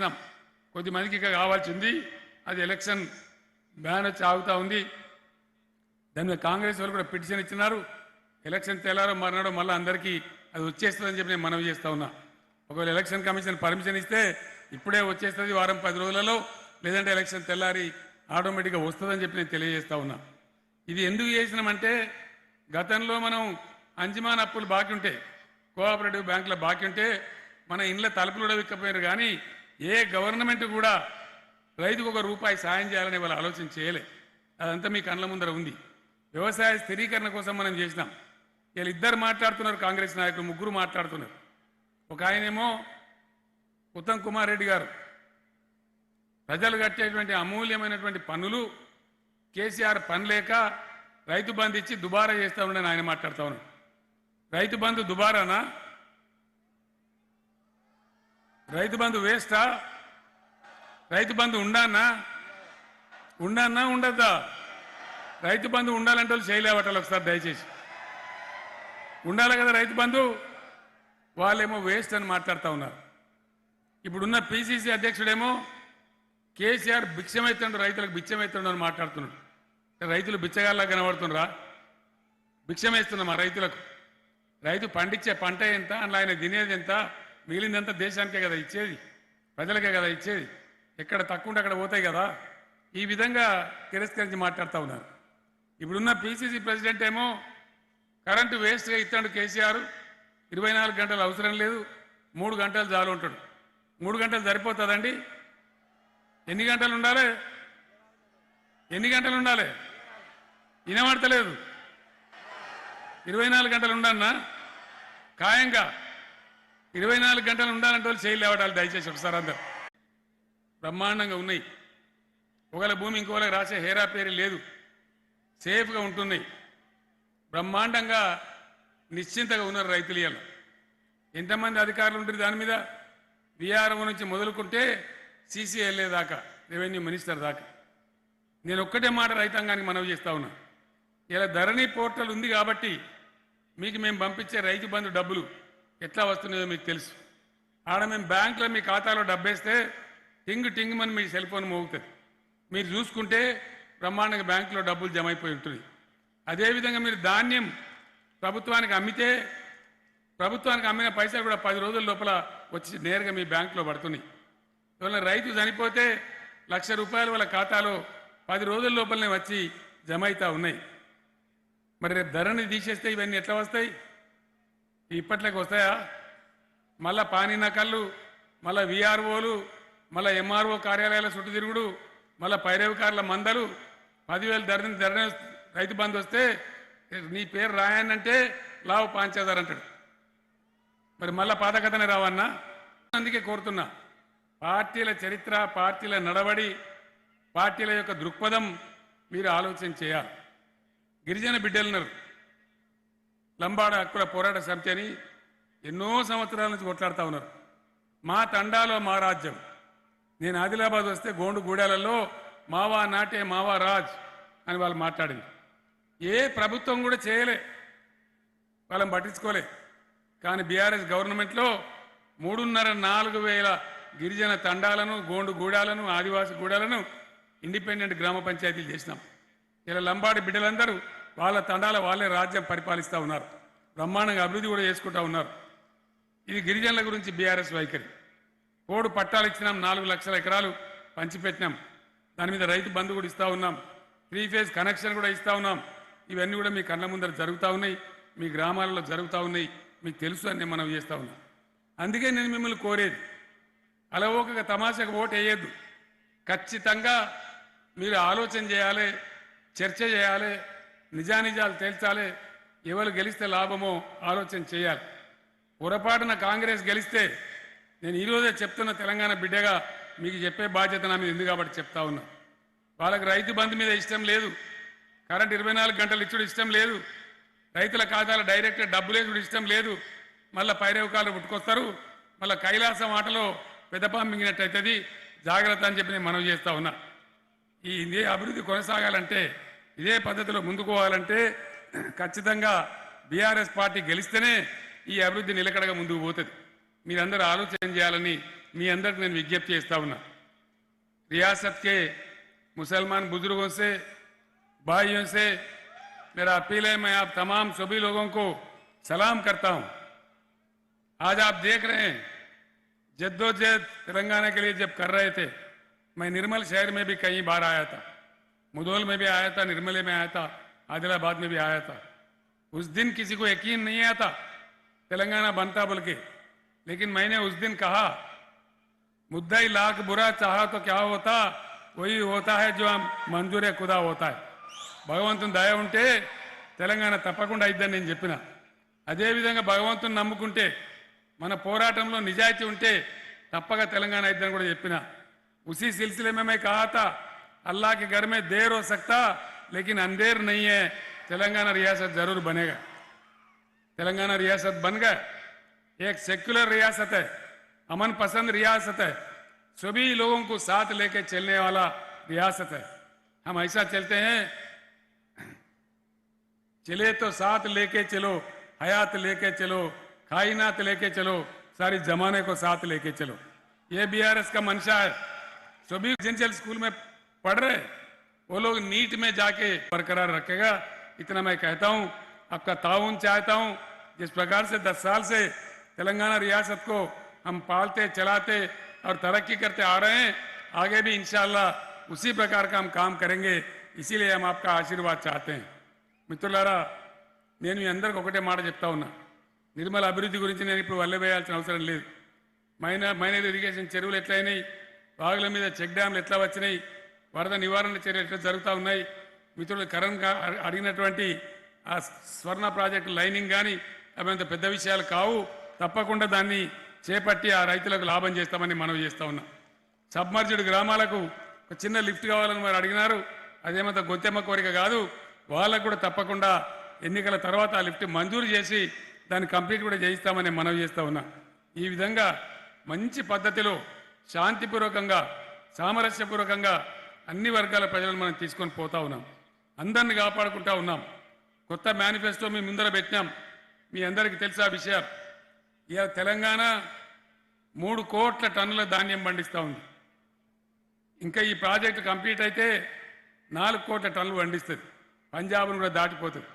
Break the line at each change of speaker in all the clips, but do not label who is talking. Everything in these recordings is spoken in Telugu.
చేసినాం. కొద్ది మందికి ఇక కావాల్సింది. అది ఎలక్షన్ బ్యాన్ వచ్చి ఆగుతా ఉంది. దాని మీద కాంగ్రెస్ వాళ్ళు కూడా పిటిషన్ ఇచ్చినారు. ఎలక్షన్ తెల్లారో మర్నాడో మళ్ళీ అందరికీ అది వచ్చేస్తుందని చెప్పి నేను మనవి చేస్తా ఉన్నా. ఒకవేళ ఎలక్షన్ కమిషన్ పర్మిషన్ ఇస్తే ఇప్పుడే వచ్చేస్తుంది వారం పది రోజులలో. లేదంటే ఎలక్షన్ తెల్లారి ఆటోమేటిక్గా వస్తుందని చెప్పి నేను తెలియజేస్తా ఉన్నా. ఇది ఎందుకు చేసినామంటే గతంలో మనం అంజమాన్ అప్పులు బాకీ ఉంటే కోఆపరేటివ్ బ్యాంకుల బాకీ ఉంటే మన ఇండ్ల తలుపులు కూడా విక్కపోయారు కానీ ఏ గవర్నమెంట్ కూడా రైతుకు ఒక రూపాయి సాయం చేయాలని వాళ్ళు ఆలోచన చేయలే. అదంతా మీ కళ్ళ ముందర ఉంది. వ్యవసాయ స్థిరీకరణ కోసం మనం చేసినాం. వీళ్ళు ఇద్దరు మాట్లాడుతున్నారు కాంగ్రెస్ నాయకులు ముగ్గురు మాట్లాడుతున్నారు. ఒక ఆయనేమో ఉత్తమ్ కుమార్ రెడ్డి గారు. ప్రజలు కట్టేటువంటి అమూల్యమైనటువంటి పన్నులు కేసీఆర్ పని లేక రైతు బంధు ఇచ్చి దుబారా చేస్తా ఉండని ఆయన మాట్లాడుతూ ఉన్నాడు రైతు బంధు దుబారానా? రైతు బంధు వేస్టా? రైతు బంధు ఉండానా? ఉండన్నా ఉండద్దా? రైతు బంధు ఉండాలంటే వాళ్ళు చేయలేవటాలు ఒకసారి దయచేసి. ఉండాలి కదా రైతు బంధు? వాళ్ళేమో వేస్ట్ అని మాట్లాడుతూ ఉన్నారు. ఇప్పుడున్న పిసిసి అధ్యక్షుడేమో కేసీఆర్ భిక్షమైతుండు రైతులకు బిచ్చమైతుండు అని మాట్లాడుతున్నాడు. రైతులు బిచ్చగాల్లా కనబడుతుండ్రా? భిక్షమేస్తున్నామా రైతులకు. రైతు పండించే పంట ఎంత? అందులో ఆయన తినేది ఎంత? మిగిలిందంతా దేశానికే కదా ఇచ్చేది? ప్రజలకే కదా ఇచ్చేది? ఎక్కడ తక్కువ ఉంటే అక్కడ పోతాయి కదా? ఈ విధంగా తిరస్కరించి మాట్లాడుతూ ఉన్నారు. ఇప్పుడున్న పిసిసి ప్రెసిడెంట్ ఏమో కరెంటు వేస్ట్గా ఇస్తాడు కేసీఆర్. ఇరవై నాలుగు గంటలు అవసరం లేదు. మూడు గంటలు చాలు ఉంటాడు మూడు గంటలు సరిపోతుందండి? ఎన్ని గంటలు ఉండాలి? ఎన్ని గంటలు ఉండాలి? వినబడతలేదు. ఇరవై నాలుగు గంటలు ఉండన్నా ఖాయంగా. ఇరవై నాలుగు గంటలు ఉండాలంటే వాళ్ళు చేయలు లేవటాలు దయచేసి ఒకసారి అందరు. బ్రహ్మాండంగా ఉన్నాయి. ఒకవేళ భూమి ఇంకోవేళ రాసే హేరా పేరు లేదు. సేఫ్గా ఉంటున్నాయి. బ్రహ్మాండంగా నిశ్చింతగా ఉన్నారు రైతులు ఇలా ఎంతమంది అధికారులు ఉంటారు దాని మీద? విఆర్ఓ నుంచి మొదలుకుంటే సీసీఎల్ఏ దాకా రెవెన్యూ మినిస్టర్ దాకా. నేను ఒక్కటే మాట రైతాంగానికి మనవి చేస్తా ఉన్నా. ఇలా ధరణి పోర్టల్ ఉంది కాబట్టి మీకు మేము పంపించే రైతు బంధు డబ్బులు ఎట్లా వస్తున్నాయో మీకు తెలుసు. ఆడ మేము బ్యాంకులో మీ ఖాతాలో డబ్బేస్తే టింగ్ టింగ్ అని మీ సెల్ ఫోన్ మోగుతుంది. మీరు చూసుకుంటే బ్రహ్మాండంగా బ్యాంకులో డబ్బులు జమ అయిపోయి ఉంటుంది అదేవిధంగా మీరు ధాన్యం ప్రభుత్వానికి అమ్మితే ప్రభుత్వానికి అమ్మిన పైసలు కూడా పది రోజుల లోపల వచ్చి నేరుగా మీ బ్యాంకులో పడుతున్నాయి. ఇవాళ రైతు చనిపోతే లక్ష రూపాయలు వాళ్ళ ఖాతాలో పది రోజుల లోపలనే వచ్చి జమ అవుతా ఉన్నాయి. మరి రేపు ధరని తీసేస్తే ఇవన్నీ ఎట్లా వస్తాయి? ఇప్పట్లోకి వస్తాయా? మళ్ళా పానీ నకళ్ళు మళ్ళా విఆర్ఓలు మళ్ళా ఎంఆర్ఓ కార్యాలయాల చుట్టూ తిరుగుడు మళ్ళా పైరవికారుల మందలు పదివేలు ధరని ధరని రైతు బంధు వస్తే నీ పేరు రాయనంటే లావు పాంచేదారు అంటాడు. మరి మళ్ళా పాతకథనే రావన్నా? అందుకే కోరుతున్నా పార్టీల చరిత్ర పార్టీల నడవడి పార్టీల యొక్క దృక్పథం మీరు ఆలోచన చేయాలి. గిరిజన బిడ్డలున్నారు. లంబాడ హక్కుల పోరాట సమితి అని ఎన్నో సంవత్సరాల నుంచి కొట్లాడుతూ ఉన్నారు. మా తండాలో మా రాజ్యం. నేను ఆదిలాబాద్ వస్తే గోండు గూడాలలో మావా నాటే మావా రాజ్ అని వాళ్ళు మాట్లాడింది. ఏ ప్రభుత్వం కూడా చేయలే. వాళ్ళని పట్టించుకోలే. కానీ బీఆర్ఎస్ గవర్నమెంట్లో మూడున్నర నాలుగు వేల గిరిజన తండాలను గోండు గూడాలను ఆదివాసి గూడాలను ఇండిపెండెంట్ గ్రామ పంచాయతీలు చేసినాం. ఇలా లంబాడి బిడ్డలందరూ వాళ్ళ తండాల వాళ్ళే రాజ్యం పరిపాలిస్తూ ఉన్నారు. బ్రహ్మాండంగా అభివృద్ధి కూడా చేసుకుంటా ఉన్నారు. ఇది గిరిజనుల గురించి బీఆర్ఎస్ వైఖరి. కోడు పట్టాలు ఇచ్చినాం నాలుగు లక్షల ఎకరాలు పంచిపెట్టినాం. దాని మీద రైతు బంధు కూడా ఇస్తూ ఉన్నాం. త్రీ ఫేజ్ కనెక్షన్ కూడా ఇస్తూ ఉన్నాం. ఇవన్నీ కూడా మీ కళ్ళ ముందర జరుగుతూ ఉన్నాయి. మీ గ్రామాలలో జరుగుతూ ఉన్నాయి. మీకు తెలుసు అని మనం చేస్తూ ఉన్నాం. అందుకే నేను మిమ్మల్ని కోరేది అలవోకగా తమాషకు ఓటు వేయద్దు. ఖచ్చితంగా మీరు ఆలోచన చేయాలి చర్చ చేయాలి నిజానిజాలు తేల్చాలి ఎవరు గెలిస్తే లాభమో ఆలోచన చేయాలి. పొరపాటున కాంగ్రెస్ గెలిస్తే నేను ఈరోజే చెప్తున్న తెలంగాణ బిడ్డగా మీకు చెప్పే బాధ్యత నా మీద ఉంది కాబట్టి చెప్తా ఉన్నా. వాళ్ళకి రైతు బంధు మీద ఇష్టం లేదు. కరెంట్ ఇరవై నాలుగు గంటలు ఇచ్చుడు ఇష్టం లేదు. రైతుల ఖాతాలో డైరెక్ట్ డబ్బులు వేసుడు ఇష్టం లేదు. మళ్ళీ పైరవకాలు పుట్టుకొస్తారు. మళ్ళీ కైలాసం ఆటలో పెద్దపా అవుతుంది జాగ్రత్త అని చెప్పి నేను మనవి చేస్తా ఉన్నా. ఈ ఇదే అభివృద్ధి కొనసాగాలంటే ఇదే పద్ధతిలో ముందుకు పోవాలంటే ఖచ్చితంగా బీఆర్ఎస్ పార్టీ గెలిస్తేనే ఈ అభివృద్ధి నిలకడగా ముందుకు పోతుంది మీరందరూ ఆలోచన చేయాలని మీ అందరికి నేను విజ్ఞప్తి చేస్తా ఉన్నా रियासत के मुसलमान बुजुर्गों से भाइयों से मेरा अपील है मैं आप तमाम सभी लोगों को सलाम करता हूं आज आप देख रहे हैं जद्दोजहद तेलंगाना के लिए जब कर रहे थे मैं निर्मल शहर में भी कई बार आया था मुदोल में भी आया था निर्मले में आया था आदिलाबाद में भी आया था उस दिन किसी को यकीन नहीं आया था तेलंगाना बनता बोल के लेकिन मैंने उस दिन कहा मुद्दा ही लाख बुरा चाहा तो क्या होता वही होता है जो हम मंजूर खुदा होता है భగవంతుని దయ ఉంటే తెలంగాణ తప్పకుండా అయిద్దని నేను చెప్పిన అదేవిధంగా భగవంతుని నమ్ముకుంటే మన పోరాటంలో నిజాయితీ ఉంటే తప్పక తెలంగాణ అయిద్దని కూడా చెప్పిన उसी सिलसिले में मैं कहा था अल्लाह के घर में देर हो सकता, लेकिन अंधेर नहीं है। तेलंगाना रियासत ज़रूर बनेगा। तेलंगाना रियासत बन गए। एक सेक्युलर रियासत है, अमन पसंद रियासत है। सभी लोगों को साथ लेके चलने वाला रियासत है। हम ऐसा चलते हैं, चले तो साथ लेके चलो, हयात लेके चलो, कायनात लेके चलो, सारी जमाने को साथ लेके चलो। ये बीआरएस का मंशा है। सभी रेजिडेंशियल स्कूल में पढ़ रहे वो लोग नीट में जाके बरकरार रखेगा इतना मैं कहता हूं आपका ताउन चाहता हूं जिस प्रकार से 10 साल से तेलंगाना रियासत को हम पालते चलाते और तरक्की करते आ रहे हैं आगे भी इंशाल्लाह उसी प्रकार का हम काम करेंगे इसीलिए हम आपका आशीर्वाद चाहते हैं మిత్రులారా నేను మీ అందరికి ఒకటే మాట చెప్తా ఉన్నా నిర్మల అభివృద్ధి గురించి నేను ఇప్పుడు వల్లవేయాల్సిన అవసరం లేదు మైన మైనర్ ఇరిగేషన్ చెరువులు ఎట్లయినాయి వాగుల మీద చెక్ డ్యాంలు ఎట్లా వచ్చినాయి వరద నివారణ చర్యలు జరుగుతూ ఉన్నాయి. మిత్రులు కరణ్ అడిగినటువంటి ఆ స్వర్ణ ప్రాజెక్టు లైనింగ్ కానీ అవి అంత పెద్ద విషయాలు కావు. తప్పకుండా దాన్ని చేపట్టి ఆ రైతులకు లాభం చేస్తామని మనవి చేస్తూ ఉన్నాం. సబ్మర్జుడు గ్రామాలకు ఒక చిన్న లిఫ్ట్ కావాలని వారు అడిగినారు. అదేమంత గొత్తెమ్మ కోరిక కాదు. వాళ్ళకు కూడా తప్పకుండా ఎన్నికల తర్వాత ఆ లిఫ్ట్ మంజూరు చేసి దాన్ని కంప్లీట్ కూడా చేయిస్తామని మనవి చేస్తూ ఉన్నా. ఈ విధంగా మంచి పద్ధతిలో శాంతిపూర్వకంగా సామరస్యపూర్వకంగా అన్ని వర్గాల ప్రజలను మనం తీసుకొని పోతా ఉన్నాం. అందరిని కాపాడుకుంటా ఉన్నాం. కొత్త మేనిఫెస్టో మీ ముందర పెట్టినాం. మీ అందరికీ తెలుసా ఆ విషయం? ఇక తెలంగాణ మూడు కోట్ల టన్నుల ధాన్యం పండిస్తూ ఉంది. ఇంకా ఈ ప్రాజెక్టు కంప్లీట్ అయితే నాలుగు కోట్ల టన్నులు పండిస్తుంది. పంజాబ్ను కూడా దాటిపోతుంది.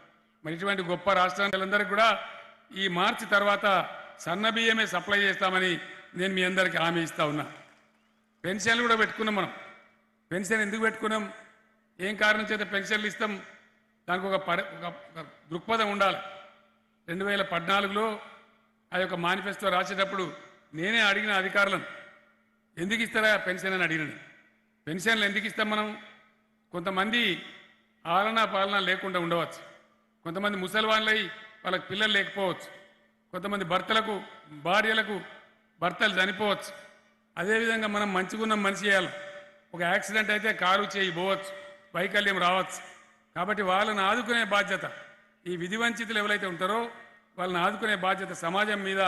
మరి ఇటువంటి గొప్ప రాష్ట్రాలందరికీ కూడా ఈ మార్చి తర్వాత సన్న బియ్యమే సప్లై చేస్తామని నేను మీ అందరికీ హామీ ఇస్తా ఉన్నా. పెన్షన్లు కూడా పెట్టుకున్నాం మనం. పెన్షన్ ఎందుకు పెట్టుకున్నాం? ఏం కారణం చేత పెన్షన్లు ఇస్తాం? దానికి ఒక పరి ఒక దృక్పథం ఉండాలి. రెండు వేల పద్నాలుగులో ఆ యొక్క మేనిఫెస్టో రాసేటప్పుడు నేనే అడిగిన అధికారులను ఎందుకు ఇస్తారా పెన్షన్? అని అడిగినాను పెన్షన్లు ఎందుకు ఇస్తాం మనం? కొంతమంది ఆలనా పాలన లేకుండా ఉండవచ్చు. కొంతమంది ముసల్వాన్లై వాళ్ళకి పిల్లలు లేకపోవచ్చు. కొంతమంది భర్తలకు భార్యలకు భర్తలు చనిపోవచ్చు. అదేవిధంగా మనం మంచిగున్న మనిషి చేయాలి ఒక యాక్సిడెంట్ అయితే కారు చేయి పోవచ్చు వైకల్యం రావచ్చు. కాబట్టి వాళ్ళని ఆదుకునే బాధ్యత ఈ విధి వంచితులు ఎవరైతే ఉంటారో వాళ్ళని ఆదుకునే బాధ్యత సమాజం మీద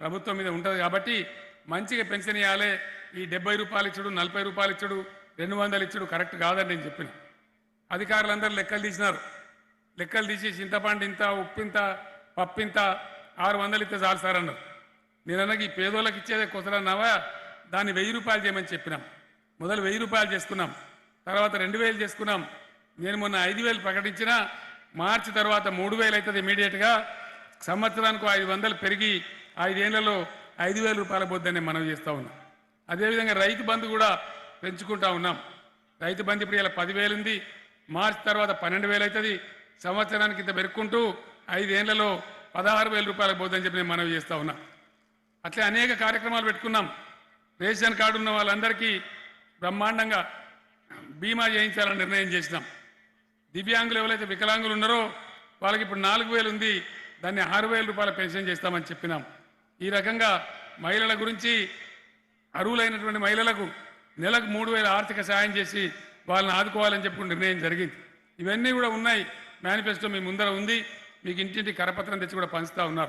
ప్రభుత్వం మీద ఉంటుంది కాబట్టి మంచిగా పెన్షన్ ఇవ్వాలి ఈ డెబ్బై రూపాయలు ఇచ్చుడు నలభై రూపాయలు ఇచ్చుడు రెండు వందలు ఇచ్చుడు కరెక్ట్ కాదని నేను చెప్పిన. అధికారులందరూ లెక్కలు తీసినారు. లెక్కలు తీసి చింతపండు ఇంత ఉప్పింత పప్పింత ఆరు వందలు ఇస్తే చాలు సార్ అన్నారు. నేను ఈ పేదోళ్ళకి ఇచ్చేదే కుదరన్నావా దాన్ని వెయ్యి రూపాయలు చేయమని చెప్పినాం. మొదలు వెయ్యి రూపాయలు చేసుకున్నాం. తర్వాత రెండు వేలు చేసుకున్నాం. నేను మొన్న ఐదు వేలు ప్రకటించిన మార్చి తర్వాత మూడు వేలు అవుతుంది ఇమీడియట్గా సంవత్సరానికి ఐదు వందలు పెరిగి ఐదేళ్ళలో ఐదు వేల రూపాయల బొద్దని మనం చేస్తూ ఉన్నాం. అదేవిధంగా రైతు బంధు కూడా పెంచుకుంటా ఉన్నాం. రైతు బంధు ఇప్పుడు ఇలా పదివేలు ఉంది. మార్చి తర్వాత పన్నెండు వేలు అవుతుంది. సంవత్సరానికి ఇంత పెరుక్కుంటూ ఐదేళ్ళలో పదహారు వేల రూపాయలకు పోతుందని చెప్పి నేను మనవి చేస్తా ఉన్నా. అట్లే అనేక కార్యక్రమాలు పెట్టుకున్నాం. రేషన్ కార్డు ఉన్న వాళ్ళందరికీ బ్రహ్మాండంగా బీమా చేయించాలని నిర్ణయం చేసినాం. దివ్యాంగులు ఎవరైతే వికలాంగులు ఉన్నారో వాళ్ళకి ఇప్పుడు నాలుగు వేలు ఉంది దాన్ని ఆరు వేల రూపాయల పెన్షన్ చేస్తామని చెప్పినాం. ఈ రకంగా మహిళల గురించి అరువులైనటువంటి మహిళలకు నెలకు మూడు వేల ఆర్థిక సాయం చేసి వాళ్ళని ఆదుకోవాలని చెప్పుకుని నిర్ణయం జరిగింది. ఇవన్నీ కూడా ఉన్నాయి. మేనిఫెస్టో మీ ముందర ఉంది. మీకు ఇంటింటి కరపత్రం తెచ్చి కూడా పంచుతా ఉన్నారు.